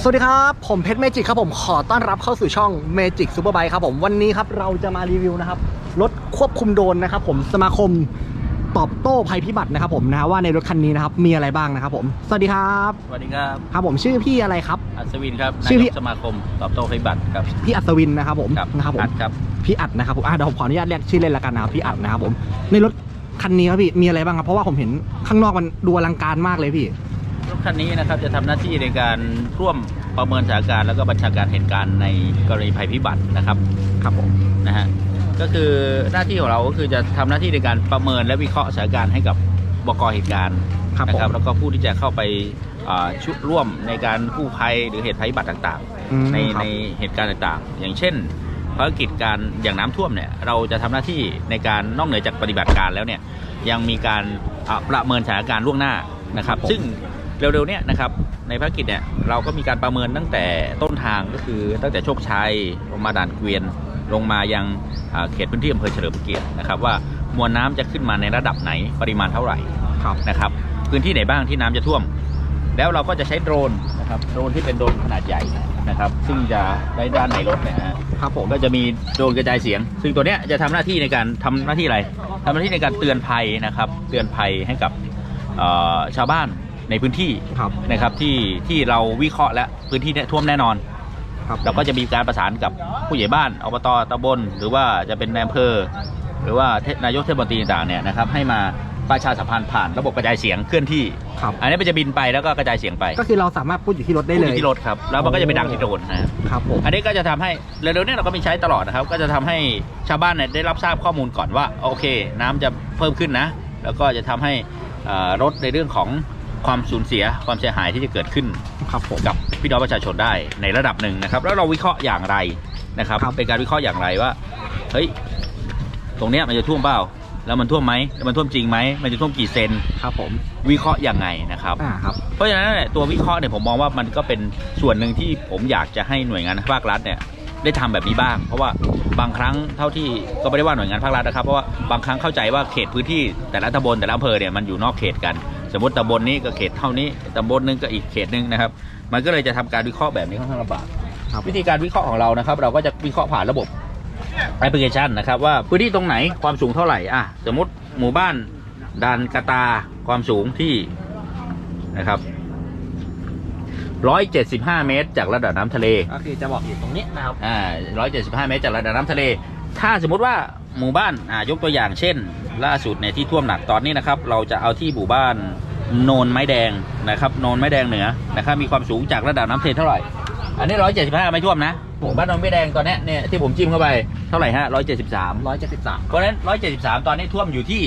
สวัสดีครับ ผมเพชรเมจิกครับผมขอต้อนรับเข้าสู่ช่อง Magic Super Bike ครับผมวันนี้ครับเราจะมารีวิวนะครับรถควบคุมโดรนนะครับผมสมาคมตอบโต้ภัยพิบัตินะครับผมนะว่าในรถคันนี้นะครับมีอะไรบ้างนะครับผมสวัสดีครับสวัสดีครับครับผมชื่อพี่อะไรครับ อัศวินครับชื่นาอพี่ยกสมาคมตอบโต้ภัยพิบัติครับ พี่อัศวินนะครับผมครับนะครับผมอัดครับ พี่อัดนะครับผมอะเดี๋ยวผมขออนุญาตเรียกชื่อเล่นละกันนะครับพี่อัดนะครับผมในรถคันนี้ครับพี่มีอะไรบ้างครับเพราะว่าผมเห็นข้างนอกมันดูอลังการมากเลยพี่ รถคันนี้นะครับจะทำหน้าที่ในการร่วมประเมินสถานการณ์แล้วก็บัญชาการเหตุการณ์ในกรณีภัยพิบัตินะครับครับผมนะฮะก็คือหน้าที่ของเราก็คือจะทำหน้าที่ในการประเมินและวิเคราะห์สถานการณ์ให้กับบกเหตุการณ์ครับนะผมแล้วก็ผู้ที่จะเข้าไปอ่าชุดร่วมในการกู้ภัยหรือเหตุภัยพิบัติต่างอืมๆในครับในเหตุการณ์ต่างๆ อย่างเช่นภารกิจการอย่างน้ำท่วมเนี่ยเราจะทำหน้าที่ในการนอกเหนือจากปฏิบัติการแล้วเนี่ยยังมีการอ่าประเมินสถานการณ์ล่วงหน้านะครับครับผมซึ่ง เร็วๆเนี่ยนะครับในภารกิจเนี่ยเราก็มีการประเมินตั้งแต่ต้นทางก็คือตั้งแต่โชคชัยลงมาด่านเกวียนลงมายังอ่าเขตพื้นที่อำเภอเฉลิมพระเกียรตินะครับ ว่ามวลน้ำจะขึ้นมาในระดับไหนปริมาณเท่าไหร่ครับนะครับ พื้นที่ไหนบ้างที่น้ำจะท่วม แล้วเราก็จะใช้โดรนนะครับโดรนที่เป็นโดรนขนาดใหญ่นะครับ ซึ่งจะได้ด้านในรถเนี่ยนะฮะครับผมก็จะมีโดรนกระจายเสียง ซึ่งตัวเนี้ยจะทำหน้าที่ในการทำหน้าที่อะไรทำหน้าที่ในการเตือนภัยนะครับ เตือนภัยให้กับเอ่อชาวบ้าน ในพื้นที่ครับนะครับที่ที่เราวิเคราะห์แล้วพื้นที่เนี่ยท่วมแน่นอน ครับเราก็จะมีการประสานกับผู้ใหญ่บ้านอบตตำบลหรือว่าจะเป็นนายอำเภอ หรือว่าเทนายกเทศมนตรีต่างๆเนี่ยนะครับให้มาประชาสัมพันธ์ผ่านระบบกระจายเสียงเคลื่อนที่ ครับ อันนี้มันจะบินไปแล้วก็กระจายเสียงไปก็คือเราสามารถพูดอยู่ที่รถได้เลยพูอยู่ที่รถครับแล้วมันก็จะไปดังที่โดรนนะครับ ครับผม อันนี้ก็จะทำให้เร็วๆเนี้เราก็มีใช้ตลอดนะครับ ก็จะทำให้ชาวบ้านเนี่ยได้รับทราบข้อมูลก่อนว่า โอเค น้ำจะเพิ่มขึ้นนะ แล้วก็จะทำให้เอ่อลดในเรื่องของ ความสูญเสียความเสียหายที่จะเกิดขึ้นครับผมกับพี่น้องประชาชนได้ในระดับหนึ่งนะครับ แล้วเราวิเคราะห์อย่างไรนะครับครับเป็นการวิเคราะห์อย่างไรว่าเฮ้ยตรงเนี้ยมันจะท่วมเปล่าแล้วมันท่วมไหมแล้วมันท่วมจริงไหมมันจะท่วมกี่เซนครับผมวิเคราะห์ยังไงนะครับอ่าครับเพราะฉะนั้นเนี่ยตัววิเคราะห์เนี่ยผมมองว่ามันก็เป็นส่วนหนึ่งที่ผมอยากจะให้หน่วยงานภาครัฐเนี่ยได้ทำแบบนี้บ้าง เพราะว่าบางครั้งเท่าที่ก็ไม่ได้ว่าหน่วยงานภาครัฐนะครับเพราะว่าบางครั้งเข้าใจว่าเขตพื้นที่แต่ละตำบลแต่ละอำเภอเนี่ยมันอยู่นอกเขตกัน สมมติตำบลนี้ก็เขตเท่านี้ตำบลนึงก็อีกเขตนึงนะครับ มันก็เลยจะทำการวิเคราะห์แบบนี้ค่อนข้างลำบากครับวิธีการวิเคราะห์ของเรานะครับ เราก็จะวิเคราะห์ผ่านระบบแอปพลิเคชันนะครับ ว่าพื้นที่ตรงไหนความสูงเท่าไหร่อะสมมติหมู่บ้านดานกระตาความสูงที่นะครับ175เมตร จากระดับน้ำทะเลก็คือจะบอกอยู่ตรงนี้นะครับอ่า175เมตรจากระดับน้ำทะเล ถ้าสมมุติว่าหมู่บ้านอ่ายกตัวอย่างเช่น ล่าสุดเนี่ยที่ท่วมหนักตอนนี้นะครับ เราจะเอาที่หมู่บ้านโนนไม้แดงนะครับโนนไม้แดงเหนือนะครับมีความสูงจากระดับน้ำทะเลเท่าไหร่ อันนี้175ไม่ท่วมนะหมู่บ้านโนนไม้แดงตอนเนี้ยเนี่ยที่ผมจิ้มเข้าไปเท่าไหร่ฮะ173ร้อยเจ็ดสิบสามเพราะฉะนั้น173ตอนนี้ท่วมอยู่ที่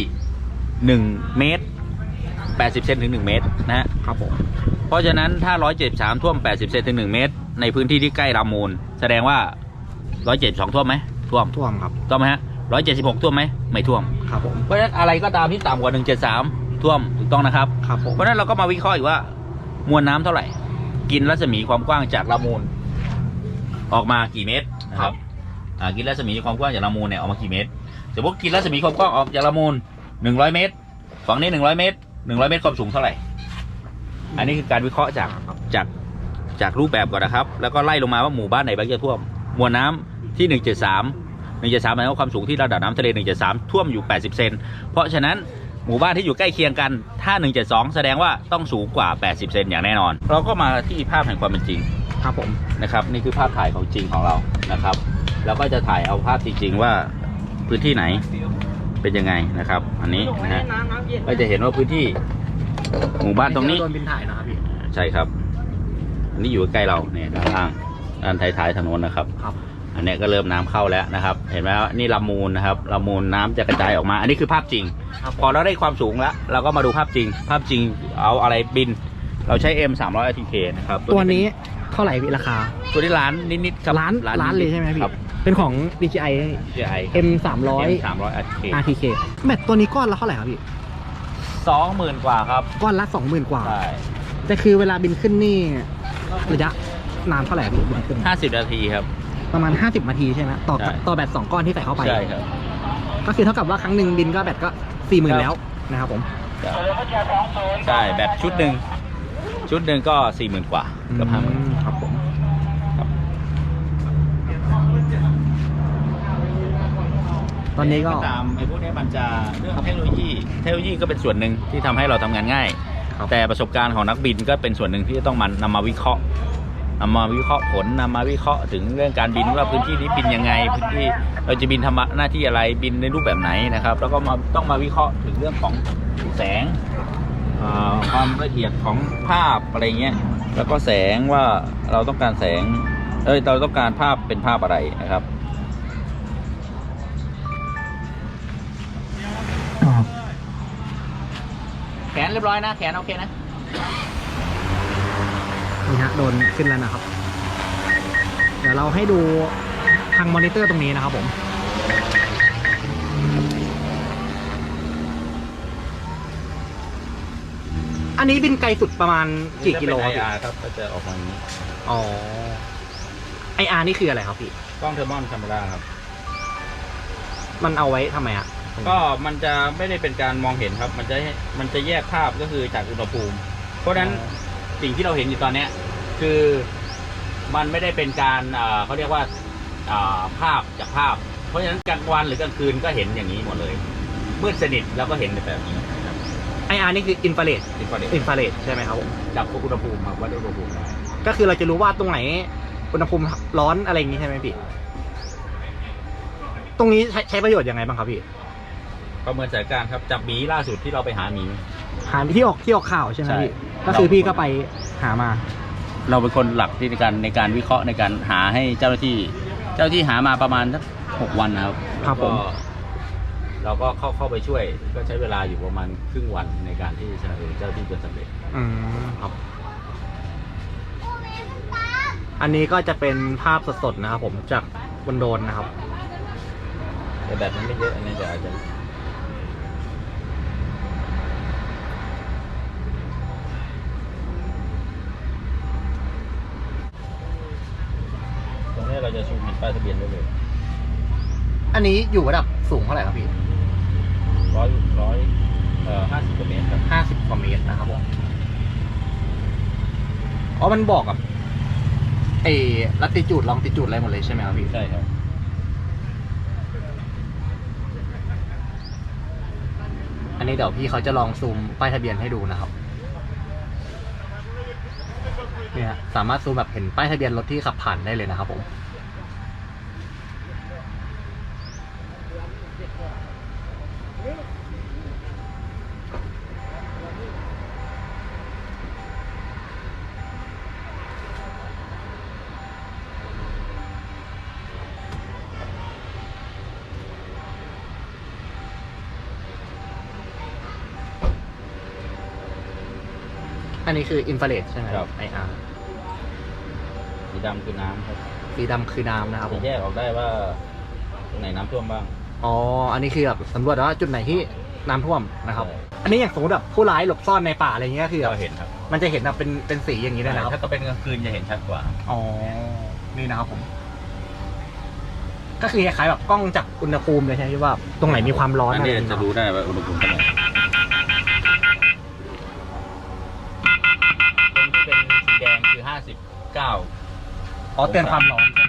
1เมตร80เซนถึง1เมตรนะฮะครับผมเพราะฉะนั้นถ้า173ท่วม80เซนถึง1เมตร ในพื้นที่ที่ใกล้ลำมูล แสดงว่า172ท่วมไหมท่วมท่วมครับท่วมไหมฮะ 176ท่วมไหมไม่ท่วม ครับผมเพราะฉะนั้นอะไรก็ตามที่ต่ำกว่า173ท่วมถูกต้องนะครับ ครับผม เพราะฉะนั้นเราก็มาวิเคราะห์อีกว่ามวลน้ำเท่าไหร่ กินรัศมีความกว้างจากลำมูล ออกมากี่เมตรนะครับอ่ากินรัศมีความกว้างจากลำมูลเนี่ยออกมากี่เมตรสมมติกินรัศมีความกว้างออกจากลำมูล100เมตรฝั่งนี้100เมตร100เมตรความสูงเท่าไหร่ อันนี้คือการวิเคราะห์จาก ครับ จากจากรูปแบบก่อนนะครับ แล้วก็ไล่ลงมาว่าหมู่บ้านไหนบ้างจะท่วม มวลน้ำที่ 173 173หมายความว่าความสูงที่ระดับน้ำทะเล173ท่วมอยู่ 80 เซน เพราะฉะนั้นหมู่บ้านที่อยู่ใกล้เคียงกัน ถ้า172แสดงว่าต้องสูงกว่า 80 เซนอย่างแน่นอน เราก็มาที่ภาพแห่งความเป็นจริงครับผมนะครับ นี่คือภาพถ่ายของจริงของเรานะครับแล้วก็จะถ่ายเอาภาพจริงๆว่าพื้นที่ไหนเป็นยังไงนะครับ อันนี้นะฮะก็จะเห็นว่าพื้นที่หมู่บ้านตรงนี้โดนบินถ่ายนะครับพี่ใช่ครับ อันนี้อยู่ใกล้เราเนี่ยด้านล่างด้านท้ายๆถนนนะครับครับ อันเนี้ยก็เริ่มน้ำเข้าแล้วนะครับ เห็นไหมว่านี่ลำมูลนะครับลำมูลน้ำจะกระจายออกมา อันนี้คือภาพจริงครับพอเราได้ความสูงแล้ว เราก็มาดูภาพจริง ภาพจริงเอาอะไรบิน เราใช้ M 3 0 0 ATK นะครับ ตัวนี้เท่าไหร่พี่ราคา ตัวนี้ล้านนิดๆครับล้านล้านเลยใช่ไหมพี่ครับเป็นของ DJI DJI M 3 0 0 M 3 0 0 ATK RTK แบตตัวนี้ก้อนละเท่าไหร่ครับพี่สองหมื่นกว่าครับ ก้อนละ20,000กว่าใช่แต่คือเวลาบินขึ้นนี่ระยะนานเท่าไหร่พี่บินขึ้นห้าสิบนาทีครับ ประมาณ 50นาทีใช่ไหมต่อใช่ ต่อแบตสองก้อนที่ใส่เข้าไป ใช่ครับก็คือเท่ากับว่าครั้งหนึ่งบินก็แบตก็ครั40,000บแล้วนะครับผมใช่แบบชุดหนึ่งชุดหนึ่งก็สี่หมื่นกว่าเกือบห้าหมื่น อืมครับผมครับ ตอนนี้ก็ ตามไอ้พวกเนี้ยมันจะเรื่องเทคโนโลยี เทคโนโลยีก็เป็นส่วนหนึ่งที่ทำให้เราทำงานง่าย ครับ แต่ประสบการณ์ของนักบินก็เป็นส่วนหนึ่งที่จะต้องมันนำมาวิเคราะห์ นำมาวิเคราะห์ผลนำมาวิเคราะห์ถึงเรื่องการบินว่าพื้นที่นี้บินยังไง พื้นที่เราจะบินทำหน้าที่อะไรบินในรูปแบบไหนนะครับ แล้วก็มาต้องมาวิเคราะห์ถึงเรื่องของแสงอ่าความละเอียดของภาพอะไรเงี้ยแล้วก็แสงว่าเราต้องการแสงเอ้ยเราต้องการภาพเป็นภาพอะไรนะครับแขนเรียบร้อยนะ แขนโอเคนะ นี่ฮะโดนขึ้นแล้วนะครับ เดี๋ยวเราให้ดูทางมอนิเตอร์ตรงนี้นะครับผมอันนี้บินไกลสุดประมาณกี่กิโลครับพี่ครับก็จะออกมาอย่างนี้อ๋อไออาร์นี่คืออะไรครับพี่ กล้องเทอร์มอนธรรมดาครับ มันเอาไว้ทำไมอะก็มันจะไม่ได้เป็นการมองเห็นครับ มันจะให้มันจะแยกภาพก็คือจากอุณหภูมิ เพราะฉะนั้น สิ่งที่เราเห็นอยู่ตอนเนี้ยคือมันไม่ได้เป็นการเอ่อเขาเรียกว่าอ่าภาพจากภาพ เพราะฉะนั้นกลางวันหรือกลางคืนก็เห็นอย่างนี้หมดเลยมืดสนิทแล้วก็เห็นแบบนี้นะครับไออาร์นี่คืออินฟราเรดอินฟราเรดอินฟราเรดใช่ไหมครับผมจับอุณหภูมิครับวัดอุณหภูมิได้ก็คือเราจะรู้ว่าตรงไหนอุณหภูมิร้อนอะไรอย่างนี้ใช่ไหมพี่ ตรงนี้ใช้ใช้ประโยชน์ยังไงบ้างครับพี่ประเมินสถานการณ์ครับจับหมีล่าสุดที่เราไปหาหมีหาที่ออกที่ออกข่าวใช่ไหมใช่พี่ ก็คือพี่ก็ไปหามา เราเป็นคนหลักที่ในการในการวิเคราะห์ในการหาให้เจ้าหน้าที่ เจ้าหน้าที่หามาประมาณสักหกวันนะครับครับผม ก็เราก็เข้าเข้าไปช่วย ก็ใช้เวลาอยู่ประมาณครึ่งวันในการที่จะเออเจ้าหน้าที่จนสำเร็จอืมครับ อันนี้ก็จะเป็นภาพสดๆนะครับผมจากบนโดรนนะครับ แต่แบบมันไม่เยอะอันนี้จะอาจจะ เราจะชูเห็นป้ายทะเบียนได้เลยอันนี้อยู่ระดับสูงเท่าไหร่ครับพี่ร้อยร้อยเอ่อห้าสิบกว่าเมตรครับห้าสิบกว่าเมตรนะครับผมอ๋อมันบอกกับไอ้ลัติจูดลองติจูดอะไรหมดเลยใช่ไหมครับพี่ใช่ครับ อันนี้เดี๋ยวพี่เขาจะลองซูมป้ายทะเบียนให้ดูนะครับเนี่ยสามารถซูมแบบเห็นป้ายทะเบียนรถที่ขับผ่านได้เลยนะครับผม อันนี้คืออินฟราเรดใช่ไหมครับไออาร์สีดำคือน้ำครับสีดำคือน้ำนะครับผจะมแยกออกได้ว่าตรงไหนน้ำท่วมบ้างอ๋อ อันนี้คือแบบสำรวจว่าจุดไหนที่น้ำท่วมนะครับใช่อันนี้อย่างสมมติแบบผู้ร้ายหลบซ่อนในป่าอะไรเงี้ยคือเราเห็นครับมันจะเห็นแบบเป็นเป็นสีอย่างนี้เลยนะครับ ถ้าก็เป็นกลางคืนจะเห็นชัดกว่า อ๋อ นี่นะครับผม ก็คือคล้ายๆแบบกล้องจับอุณหภูมิเลยใช่ไหมที่ว่า ตรงไหนมีความร้อนอันอะไรนี้อย่างจะเงี้ยรู้ได้ว่าอุณหภูมิเท่าไหร่ 59 อ๋อเตือนความร้อนใช่ไหม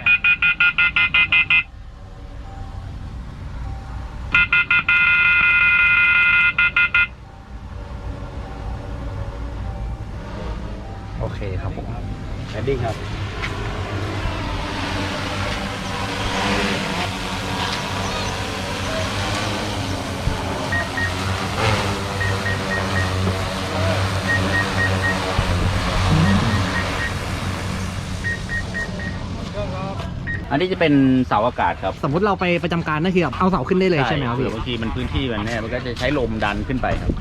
อันนี้จะเป็นเสาอากาศครับสมมติเราไปประจำการนั่นคือแบบเอาเสาขึ้นได้เลยใช่ไหมครับหรืพี่อบางทีมันพื้นที่มันเนี่ยมันก็จะใช้ลมดันขึ้นไปครับ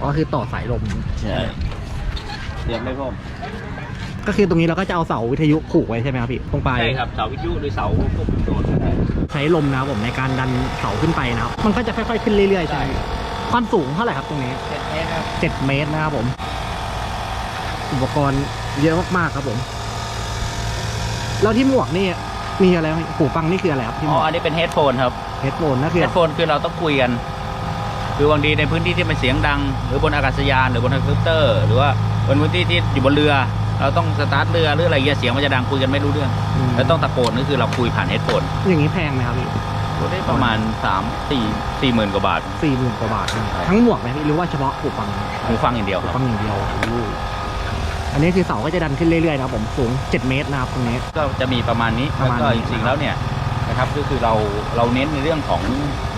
อ๋อคือต่อสายลม ใช่เตรียมได้พ่อมก็คือตรงนี้เราก็จะเอาเสาวิทยุผูกไว้ใช่ไหมครับพี่ตรงปลายใช่ครับเสาวิทยุหรือเสาควบคุมโดรนก็ได้ใช้ลมนะครับผมในการดันเสาขึ้นไปนะครับมันก็จะค่อยๆขึ้นเรื่อยๆใช่ไหมพี่ความสูงเท่าไหร่ครับตรงนี้เจ็ดเมตรครับเจ็ดเมตรนะครับผม อุปกรณ์เยอะมากๆครับผม แล้วที่หมวกนี่มีอะไรบ้างหูฟังนี่คืออะไรครับที่หอ๋มอวกอันนี้เป็นเฮดโฟนครับเฮดโฟนนั่นคือเฮดโฟนคือเราต้องคุยกันคือบางทีในพื้นที่ที่มันเสียงดัง หรือบนอากาศยานหรือบนเฮลิคอปเตอร์ หรือว่าบนพื้นที่ที่อยู่บนเรือ เราต้องสตาร์ทเรือหรืออะไรเงี้ยเสียงมันจะดังคุยกันไม่รู้เรื่องแล้วต้องตะโกนก็คือเราคุยผ่านเฮดโฟนอย่างนี้แพงไหมครับพี่ได้ประมาณ3 4 4หมื่นกว่าบาท สี่หมื่นกว่าบาทนะทั้งหมวกไหมพี่หรือว่าเฉพาะหูฟังหูฟังอย่างเดียวหูครับ ฟังอย่างเดียวโอ้โห อันนี้คือเสาก็จะดันขึ้นเรื่อยๆนะครับผมสูง 7 เมตรนะครับตรงนี้ ก็จะมีประมาณนี้ประแล้วมาณก็นี้จริงๆแล้วเนี่ยนะครับก็คือเราเราเน้นในเรื่องของ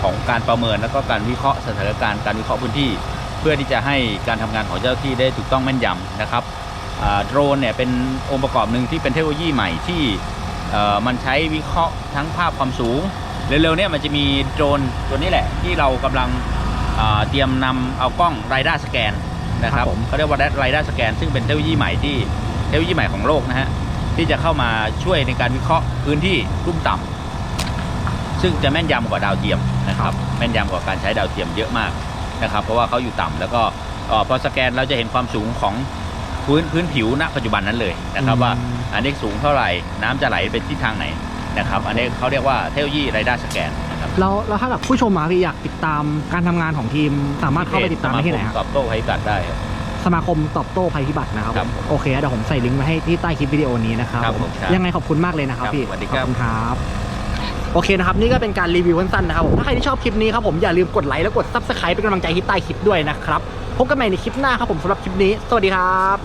ของการประเมินแล้วก็การวิเคราะห์สถานการณ์การวิเคราะห์พื้นที่ เพื่อที่จะให้การทำงานของเจ้าหน้าที่ได้ถูกต้องแม่นยำนะครับอ่าโดรนเนี่ยเป็นองค์ประกอบหนึ่งที่เป็นเทคโนโลยีใหม่ที่เอ่อมันใช้วิเคราะห์ทั้งภาพความสูง เร็วๆเนี่ยมันจะมีโดรนตัวนี้แหละที่เรากำลังอ่าเตรียมนำเอากล้องไรด้าสแกน นะคครัรับบผมเขาเรียกว่าไรด้าสแกนซึ่งเป็นเทคโนโลยีใหม่ที่เทคโนโลยีใหม่ของโลกนะฮะที่จะเข้ามาช่วยในการวิเคราะห์พื้นที่รุ่มต่ำซึ่งจะแม่นยำกว่าดาวเทียมนะครับแม่นยำกว่าการใช้ดาวเทียมเยอะมากนะครับ เพราะว่าเขาอยู่ต่ำแล้วก็เอ่อพอสแกนเราจะเห็นความสูงของพื้นพื้นผิวณปัจจุบันนั้นเลยนะครับว่าอันนี้สูงเท่าไหร่น้ำจะไหลไปทิศทางไหนนะครับ อันนี้เขาเรียกว่าเทคโนโลยีไรด้าสแกนนะครับ แล้วแล้วถ้าแบบผู้ชมมาพี่อยากติดตามการทำงานของทีม สามารถเข้าไปติดตามได้ที่ไหนครับ ตอบโต้ภัยพิบัติได้ครับ สมาคมตอบโต้ภัยพิบัตินะครับ ครับผมโอเคเดี๋ยวผมใส่ลิงก์มาให้ที่ใต้คลิปวิดีโอนี้นะครับครับผมผมครับยังไงขอบคุณมากเลยนะครับครับพี่สวัสดีขครัอบ บคุณครับ โอเคนะครับ นี่ก็เป็นการรีวิวสั้นๆนะครับผมถ้าใครที่ชอบคลิปนี้ครับผมอย่าลืมกดไลค์และกด subscribe เป็นกำลังใจที่ใต้คลิปด้วยนะครับพบกันใหม่ในคลิปหน้าครับผมสำหรับคลิปนี้ สวัสดีครับ